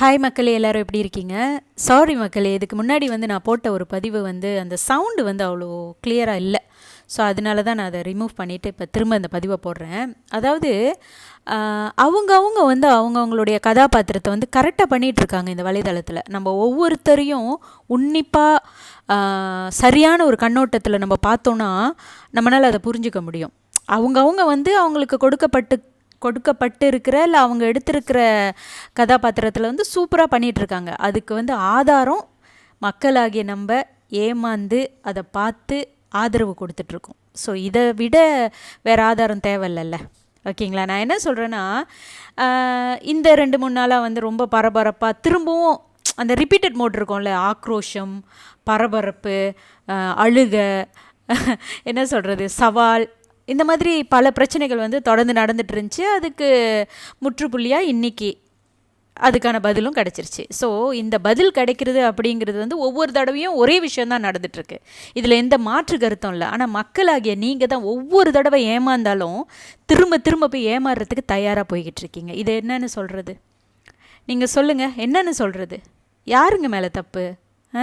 Hi மக்களே எல்லோரும் எப்படி இருக்கீங்க? சாரி மக்களே இதுக்கு முன்னாடி வந்து நான் போட்ட ஒரு பதிவு வந்து அந்த சவுண்டு வந்து அவ்வளோ கிளியராக இல்லை. ஸோ அதனால தான் நான் அதை ரிமூவ் பண்ணிவிட்டு இப்போ திரும்ப அந்த பதிவை போடுறேன். அதாவது அவங்கவுங்க அவங்க அவங்க வந்து அவங்கவுங்களுடைய கதாபாத்திரத்தை வந்து கரெக்டாக பண்ணிகிட்டு இருக்காங்க இந்த வலைதளத்தில். நம்ம ஒவ்வொருத்தரையும் உன்னிப்பாக சரியான ஒரு கண்ணோட்டத்தில் நம்ம பார்த்தோன்னா நம்மளால் அதை புரிஞ்சுக்க முடியும். அவங்கவுங்க வந்து அவங்களுக்கு கொடுக்கப்பட்டு கொடுக்கப்பட்டு இருக்கிற இல்லை அவங்க எடுத்திருக்கிற கதாபாத்திரத்தில் வந்து சூப்பராக பண்ணிகிட்ருக்காங்க இருக்காங்க அதுக்கு வந்து ஆதாரம் மக்களாகிய நம்ம ஏமாந்து அதை பார்த்து ஆதரவு கொடுத்துட்ருக்கோம். ஸோ இதை விட வேறு ஆதாரம் தேவையில்லல்ல. ஓகேங்களா? நான் என்ன சொல்கிறேன்னா இந்த ரெண்டு மூணு நாளாக வந்து ரொம்ப பரபரப்பாக திரும்பவும் அந்த ரிப்பீட்டட் மோட் இருக்கும்ல ஆக்ரோஷம் பரபரப்பு அழுக என்ன சொல்கிறது சவால் இந்த மாதிரி பல பிரச்சனைகள் வந்து தொடர்ந்து நடந்துட்டு இருந்துச்சு. அதுக்கு முற்றுப்புள்ளியாக இன்னைக்கு அதுக்கான பதிலும் கிடச்சிருச்சு. ஸோ இந்த பதில் கிடைக்கிறது அப்படிங்கிறது வந்து ஒவ்வொரு தடவையும் ஒரே விஷயந்தான் நடந்துகிட்ருக்கு இதில் எந்த மாற்று கருத்தும் இல்லை. ஆனால் மக்களாகிய நீங்கள் தான் ஒவ்வொரு தடவை ஏமாந்தாலும் திரும்ப திரும்ப போய் ஏமாறுறதுக்கு தயாராக போய்கிட்டு இருக்கீங்க. இது என்னன்னு சொல்கிறது நீங்கள் சொல்லுங்கள் என்னன்னு சொல்கிறது யாருங்க மேலே தப்பு? ஆ?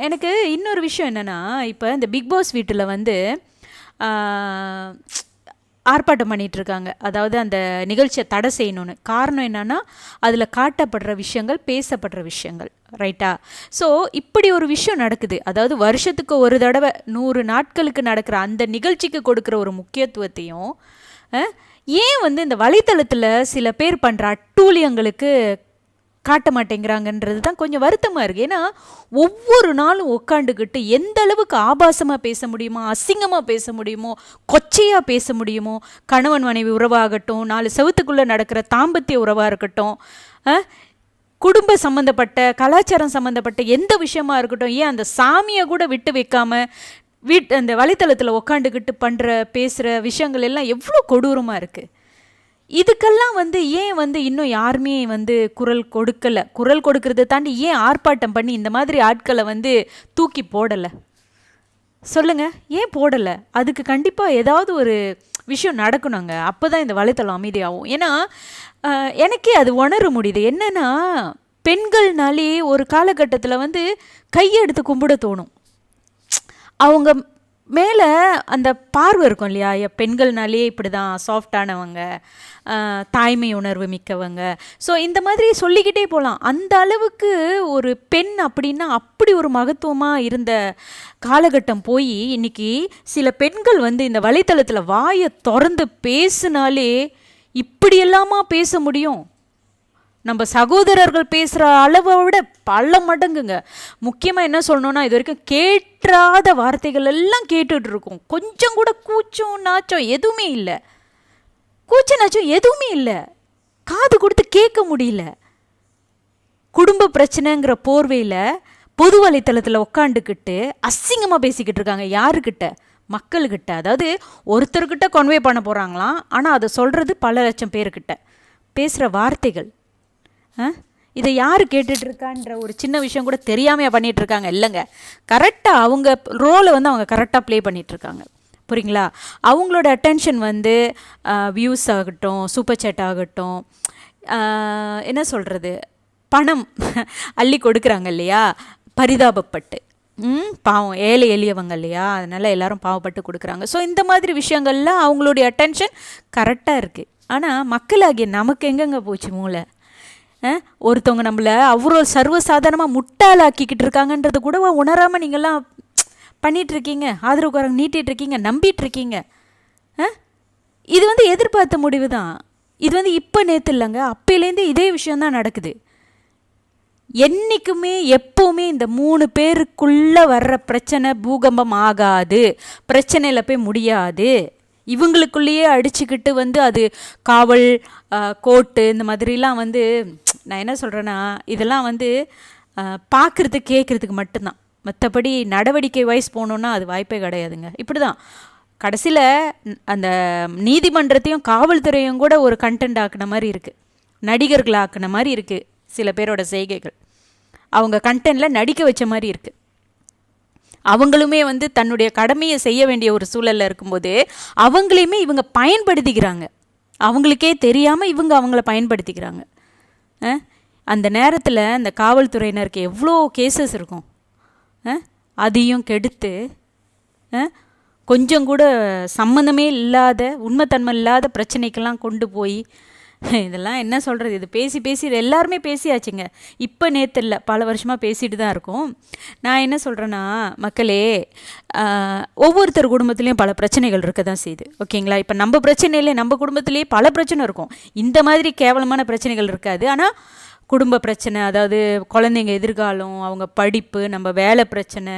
எனக்கு இன்னொரு விஷயம் என்னென்னா இப்போ இந்த பிக் பாஸ் வீட்டில் வந்து ஆர்ப்பாட்டம் பண்ணிகிட்டு இருக்காங்க அதாவது அந்த நிகழ்ச்சியை தடை செய்யணும்னு. காரணம் என்னென்னா அதில் காட்டப்படுற விஷயங்கள் பேசப்படுற விஷயங்கள். ரைட்டா ஸோ இப்படி ஒரு விஷயம் நடக்குது. அதாவது வருஷத்துக்கு ஒரு தடவை நூறு நாட்களுக்கு நடக்கிற அந்த நிகழ்ச்சிக்கு கொடுக்குற ஒரு முக்கியத்துவத்தையும் ஏன் வந்து இந்த வலைத்தளத்தில் சில பேர் பண்ணுற அட்டூழியங்களுக்கு காட்ட மாட்டேங்கிறாங்கன்றது தான் கொஞ்சம் வருத்தமாக இருக்குது ஏன்னா ஒவ்வொரு நாளும் உட்காந்துக்கிட்டு எந்த அளவுக்கு ஆபாசமாக பேச முடியுமோ அசிங்கமாக பேச முடியுமோ கொச்சையாக பேச முடியுமோ கணவன் மனைவி உறவாகட்டும் நாலு செவத்துக்குள்ளே நடக்கிற தாம்பத்திய உறவாக இருக்கட்டும் குடும்ப சம்மந்தப்பட்ட கலாச்சாரம் சம்மந்தப்பட்ட எந்த விஷயமா இருக்கட்டும் ஏன் அந்த சாமியை கூட விட்டு வைக்காம வீட் அந்த வலைத்தளத்தில் உக்காந்துக்கிட்டு பண்ணுற பேசுகிற விஷயங்கள் எல்லாம் எவ்வளோ கொடூரமாக இருக்குது இதுக்கெல்லாம் வந்து ஏன் வந்து இன்னும் யாருமே வந்து குரல் கொடுக்கல? குரல் கொடுக்கறதை தாண்டி ஏன் ஆர்ப்பாட்டம் பண்ணி இந்த மாதிரி ஆட்களை வந்து தூக்கி போடலை? சொல்லுங்கள் ஏன் போடலை? அதுக்கு கண்டிப்பாக ஏதாவது ஒரு விஷயம் நடக்கணுங்க. அப்போ தான் இந்த வலைத்தளம் அமைதியாகும். ஏன்னா எனக்கே அது உணர முடியுது. என்னென்னா பெண்கள்னாலே ஒரு காலகட்டத்தில் வந்து கையெடுத்து கும்பிட தோணும். அவங்க மேலே அந்த பார்வை இருக்கும் இல்லையா? பெண்கள்னாலே இப்படி தான் சாஃப்டானவங்க தாய்மை உணர்வு மிக்கவங்க. ஸோ இந்த மாதிரி சொல்லிக்கிட்டே போகலாம் அந்த அளவுக்கு ஒரு பெண் அப்படின்னா அப்படி ஒரு மகத்துவமாக இருந்த காலகட்டம் போய் இன்னைக்கு சில பெண்கள் வந்து இந்த வலைத்தளத்தில் வாயை திறந்து பேசினாலே இப்படியெல்லாமா பேச முடியும்? நம்ம சகோதரர்கள் பேசுகிற அளவை விட பல மடங்குங்க. முக்கியமாக என்ன சொல்லணும்னா இது வரைக்கும் கேட்டாத வார்த்தைகள் எல்லாம் கேட்டுட்டு இருக்கோம். கொஞ்சம் கூட கூச்சம் நாச்சம் எதுவுமே இல்லை. கூச்ச நாச்சம் எதுவுமே இல்லை. காது கொடுத்து கேட்க முடியல. குடும்ப பிரச்சனைங்கிற போர்வையில் பொது வலைத்தளத்தில் உக்காந்துக்கிட்டு அசிங்கமாக பேசிக்கிட்டு இருக்காங்க யாருக்கிட்ட? மக்கள்கிட்ட. அதாவது ஒருத்தர்கிட்ட கொன்வே பண்ண போகிறாங்களாம் ஆனால் அதை சொல்கிறது பல லட்சம் பேர்கிட்ட. பேசுகிற வார்த்தைகள். இதை யார் கேட்டுட்ருக்கான்ற ஒரு சின்ன விஷயம் கூட தெரியாமையாக பண்ணிகிட்ருக்காங்க இல்லைங்க. கரெக்டாக அவங்க ரோலை வந்து அவங்க கரெக்டாக ப்ளே பண்ணிகிட்ருக்காங்க இருக்காங்க புரியுங்களா? அவங்களோட அட்டென்ஷன் வந்து வியூஸ் ஆகட்டும் சூப்பர் சேட் ஆகட்டும் என்ன சொல்கிறது பணம் அள்ளி கொடுக்குறாங்க இல்லையா? பரிதாபப்பட்டு. ம் பாவம். ஏழை எளியவங்க இல்லையா? அதனால் எல்லோரும் பாவப்பட்டு கொடுக்குறாங்க. ஸோ இந்த மாதிரி விஷயங்கள்லாம் அவங்களுடைய அட்டென்ஷன் கரெக்டாக இருக்குது ஆனால் மக்களாகிய நமக்கு எங்கெங்கே போச்சு மூளை? ஒருத்தவங்க நம்மளை அவ்வளோ சர்வசாதாரணமாக முட்டாளாக்கிக்கிட்டு இருக்காங்கன்றது கூட உணராமல் நீங்கள்லாம் பண்ணிகிட்ருக்கீங்க இருக்கீங்க ஆதரவுக்காரங்க நீட்டிகிட்ருக்கீங்க இருக்கீங்க இது வந்து எதிர்பார்த்த முடிவு தான் இது வந்து இப்போ நேற்று இல்லைங்க அப்போலேருந்து இதே விஷயந்தான் நடக்குது. என்றைக்குமே எப்போவுமே இந்த மூணு பேருக்குள்ளே வர்ற பிரச்சனை பூகம்பம் ஆகாது. பிரச்சனையில் போய் முடியாது. இவங்களுக்குள்ளேயே அடிச்சுக்கிட்டு வந்து அது காவல் கோட்டு இந்த மாதிரிலாம் வந்து நான் என்ன சொல்கிறேன்னா இதெல்லாம் வந்து பார்க்குறதுக்கு கேட்குறதுக்கு மட்டும்தான். மற்றபடி நடவடிக்கை வைஸ் போகணுன்னா அது வாய்ப்பே கிடையாதுங்க. இப்படி தான் கடைசியில் அந்த நீதிமன்றத்தையும் காவல்துறையும் கூட ஒரு கண்டென்ட் ஆக்குன மாதிரி இருக்குது நடிகர்கள் ஆக்கின மாதிரி இருக்குது சில பேரோட செய்கைகள். அவங்க கண்டென்ட்டில் நடிக்க வச்ச மாதிரி இருக்குது அவங்களுமே வந்து தன்னுடைய கடமையை செய்ய வேண்டிய ஒரு சூழலில் இருக்கும்போது அவங்களையுமே இவங்க பயன்படுத்திக்கிறாங்க. அவங்களுக்கே தெரியாமல் இவங்க அவங்கள பயன்படுத்திக்கிறாங்க. அந்த நேரத்தில் அந்த காவல்துறையினருக்கு எவ்வளோ கேசஸ் இருக்கும் ஆ? அதையும் கெடுத்து ஆ? கொஞ்சம் கூட சம்மந்தமே இல்லாத உண்மைத்தன்மை இல்லாத பிரச்சனைக்கெல்லாம் கொண்டு போய் இதெல்லாம் என்ன சொல்கிறது இது பேசி பேசி எல்லாருமே பேசியாச்சுங்க. இப்போ நேற்று இல்லை பல வருஷமாக பேசிட்டு தான் இருக்கும். நான் என்ன சொல்கிறேன்னா மக்களே ஒவ்வொருத்தர் குடும்பத்துலேயும் பல பிரச்சனைகள் இருக்க தான் செய்யுது ஓகேங்களா? இப்போ நம்ம பிரச்சனையிலே நம்ம குடும்பத்துலேயே பல பிரச்சனை இருக்கும். இந்த மாதிரி கேவலமான பிரச்சனைகள் இருக்காது. ஆனால் குடும்ப பிரச்சனை அதாவது குழந்தைங்க எதிர்காலம் அவங்க படிப்பு நம்ம வேலை பிரச்சனை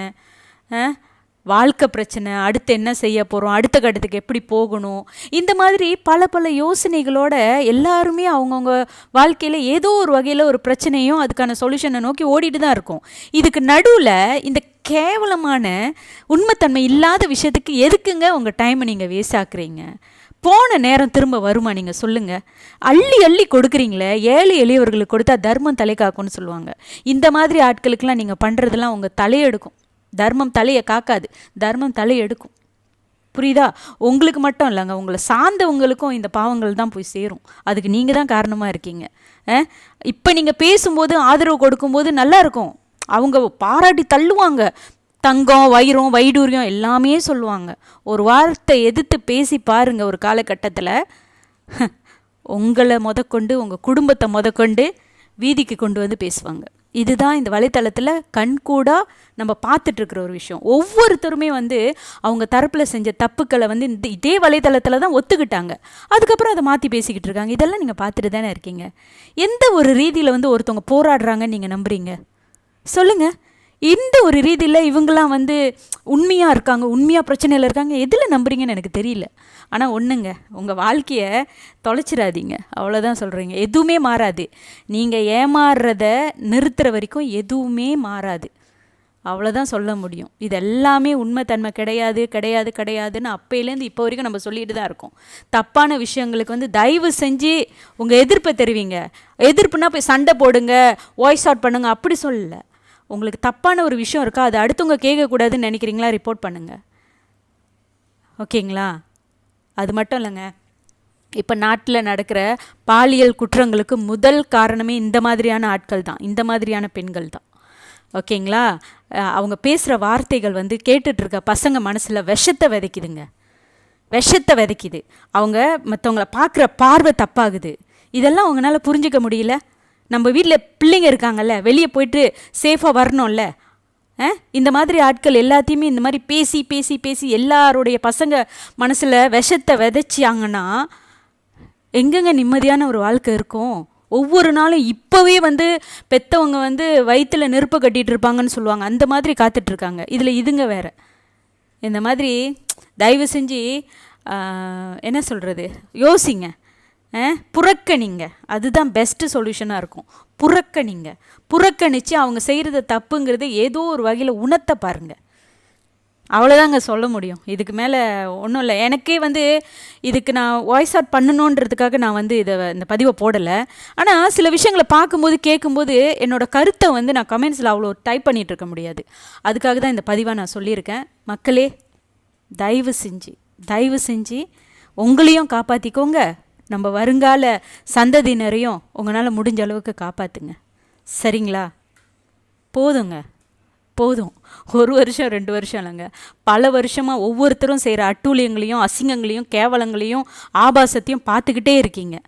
வாழ்க்கை பிரச்சனை அடுத்து என்ன செய்ய போகிறோம் அடுத்த கட்டத்துக்கு எப்படி போகணும் இந்த மாதிரி பல பல யோசனைகளோட எல்லாருமே அவங்கவுங்க வாழ்க்கையில் ஏதோ ஒரு வகையில் ஒரு பிரச்சனையும் அதுக்கான சொல்யூஷனை நோக்கி ஓடிட்டு தான் இருக்கும். இதுக்கு நடுவில் இந்த கேவலமான உண்மைத்தன்மை இல்லாத விஷயத்துக்கு எதுக்குங்க உங்கள் டைமை நீங்கள் வேஸ்ட் ஆக்குறீங்க? போன நேரம் திரும்ப வருமா நீங்கள் சொல்லுங்கள் அள்ளி அள்ளி கொடுக்குறீங்களே ஏழை எளியவர்களுக்கு கொடுத்தா தர்மம் தலை காக்கும்னு சொல்லுவாங்க. இந்த மாதிரி ஆட்களுக்கெல்லாம் நீங்கள் பண்ணுறதெல்லாம் உங்கள் தலையெடுக்கும். தர்மம் தலையை காக்காது. தர்மம் தலையெடுக்கும் புரியுதா? உங்களுக்கு மட்டும் இல்லைங்க. உங்களை சார்ந்தவங்களுக்கும் இந்த பாவங்கள் தான் போய் சேரும். அதுக்கு நீங்கள் தான் காரணமாக இருக்கீங்க. இப்போ நீங்கள் பேசும்போது ஆதரவு கொடுக்கும்போது நல்லா இருக்கும். அவங்க பாராட்டி தள்ளுவாங்க. தங்கம் வைரம் வைடூரியம் எல்லாமே சொல்லுவாங்க. ஒரு வார்த்தை எதிர்த்து பேசி பாருங்கள் ஒரு காலகட்டத்தில். உங்களை முதற்கொண்டு உங்கள் குடும்பத்தை முதற்கொண்டு வீதிக்கு கொண்டு வந்து பேசுவாங்க. இதுதான் இந்த வலைத்தளத்தில் கண்கூடாக நம்ம பார்த்துட்ருக்குற ஒரு விஷயம். ஒவ்வொருத்தருமே வந்து அவங்க தரப்பில் செஞ்ச தப்புக்களை வந்து இந்த இதே வலைத்தளத்தில் தான் ஒத்துக்கிட்டாங்க. அதுக்கப்புறம் அதை மாற்றி பேசிக்கிட்டு இருக்காங்க. இதெல்லாம் நீங்கள் பார்த்துட்டு தானே இருக்கீங்க. எந்த ஒரு ரீதியில் வந்து ஒருத்தவங்க போராடுறாங்கன்னு நீங்கள் நம்புறீங்க? சொல்லுங்கள் இந்த ஒரு ரீதியில் இவங்கெல்லாம் வந்து உண்மையாக இருக்காங்க உண்மையாக பிரச்சனையில் இருக்காங்க எதில் நம்புறீங்கன்னு எனக்கு தெரியல. ஆனால் ஒன்றுங்க உங்கள் வாழ்க்கையை தொலைச்சிடாதீங்க. அவ்வளோதான் சொல்கிறீங்க எதுவுமே மாறாது. நீங்கள் ஏமாறுறத நிறுத்துற வரைக்கும் எதுவுமே மாறாது. அவ்வளோதான் சொல்ல முடியும். இது எல்லாமே உண்மைத்தன்மை கிடையாது கிடையாது கிடையாதுன்னு அப்போயிலேருந்து இப்போ வரைக்கும் நம்ம சொல்லிட்டு தான் இருக்கோம். தப்பான விஷயங்களுக்கு வந்து தயவு செஞ்சு உங்கள் எதிர்ப்பை தெரிவிங்க. எதிர்ப்புனா போய் சண்டை போடுங்க வாய்ஸ் அவுட் பண்ணுங்க அப்படி சொல்லலை. உங்களுக்கு தப்பான ஒரு விஷயம் இருக்கா? அது அடுத்தவங்க கேட்கக்கூடாதுன்னு நினைக்கிறீங்களா? ரிப்போர்ட் பண்ணுங்கள் ஓகேங்களா? அது மட்டும் இல்லைங்க. இப்போ நாட்டில் நடக்கிற பாலியல் குற்றங்களுக்கு முதல் காரணமே இந்த மாதிரியான ஆட்கள் தான். இந்த மாதிரியான பெண்கள் தான். ஓகேங்களா? அவங்க பேசுகிற வார்த்தைகள் வந்து கேட்டுட்ருக்க பசங்க மனசில் விஷத்தை விதைக்குதுங்க. விஷத்தை விதைக்குது. அவங்க மற்றவங்கள பார்க்குற பார்வை தப்பாகுது. இதெல்லாம் அவங்களால புரிஞ்சுக்க முடியல. நம்ம வீட்டில் பிள்ளைங்க இருக்காங்கல்ல வெளியே போயிட்டு சேஃபாக வரணும்ல? இந்த மாதிரி ஆட்கள் எல்லாத்தையுமே இந்த மாதிரி பேசி பேசி பேசி எல்லாருடைய பசங்க மனசில் விஷத்தை விதைச்சாங்கன்னா எங்கெங்க நிம்மதியான ஒரு வாழ்க்கை இருக்கும்? ஒவ்வொரு நாளும் இப்போவே வந்து பெத்தவங்க வந்து வயிற்றில் நெருப்பு கட்டிகிட்டு இருப்பாங்கன்னு சொல்லுவாங்க. அந்த மாதிரி காத்துட்ருக்காங்க. இதில் இதுங்க வேறு. இந்த மாதிரி தயவு செஞ்சு என்ன சொல்கிறது யோசிங்க. புறக்கணிங்க. அதுதான் பெஸ்ட்டு சொல்யூஷனாக இருக்கும். புறக்கணிங்க. புறக்கணித்து அவங்க செய்கிறது தப்புங்கிறது ஏதோ ஒரு வகையில் உணர்த்த பாருங்கள் அவ்வளோதாங்க சொல்ல முடியும். இதுக்கு மேலே ஒன்றும் இல்லை. எனக்கே வந்து இதுக்கு நான் வாய்ஸ் அவுட் பண்ணணுன்றதுக்காக நான் வந்து இதை இந்த பதிவை போடலை. ஆனால் சில விஷயங்களை பார்க்கும்போது கேட்கும்போது என்னோட கருத்தை வந்து நான் கமெண்ட்ஸில் அவ்வளோ டைப் பண்ணிகிட்டு இருக்க முடியாது. அதுக்காக தான் இந்த பதிவாக நான் சொல்லியிருக்கேன். மக்களே தயவு செஞ்சு தயவு செஞ்சு உங்களையும் காப்பாற்றிக்கோங்க நம்ம வருங்கால சந்ததியினரையும் உங்களால் முடிஞ்ச அளவுக்கு காப்பாற்றுங்க சரிங்களா? போதுங்க. போதும். ஒரு வருஷம் ரெண்டு வருஷம் இல்லைங்க. பல வருஷமாக ஒவ்வொருத்தரும் செய்கிற அட்டூழியங்களையும் அசிங்கங்களையும் கேவலங்களையும் ஆபாசத்தையும் பார்த்துக்கிட்டே இருக்கீங்க.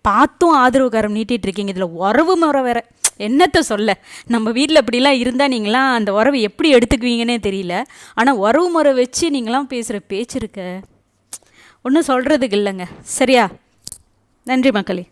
பார்த்தும் ஆதரவு கரம் நீட்டிட்டு இருக்கீங்க. இதில் உறவு முறை வேற. என்னத்தை சொல்ல? நம்ம வீட்டில் இப்படிலாம் இருந்தால் நீங்களாம் அந்த உறவை எப்படி எடுத்துக்குவீங்கன்னே தெரியல. ஆனால் உறவு முறை வச்சு நீங்களாம் பேசுகிற பேச்சு இருக்க. ஒன்றும் சொல்கிறதுக்கு இல்லைங்க. சரியா? நன்றி மக்களே.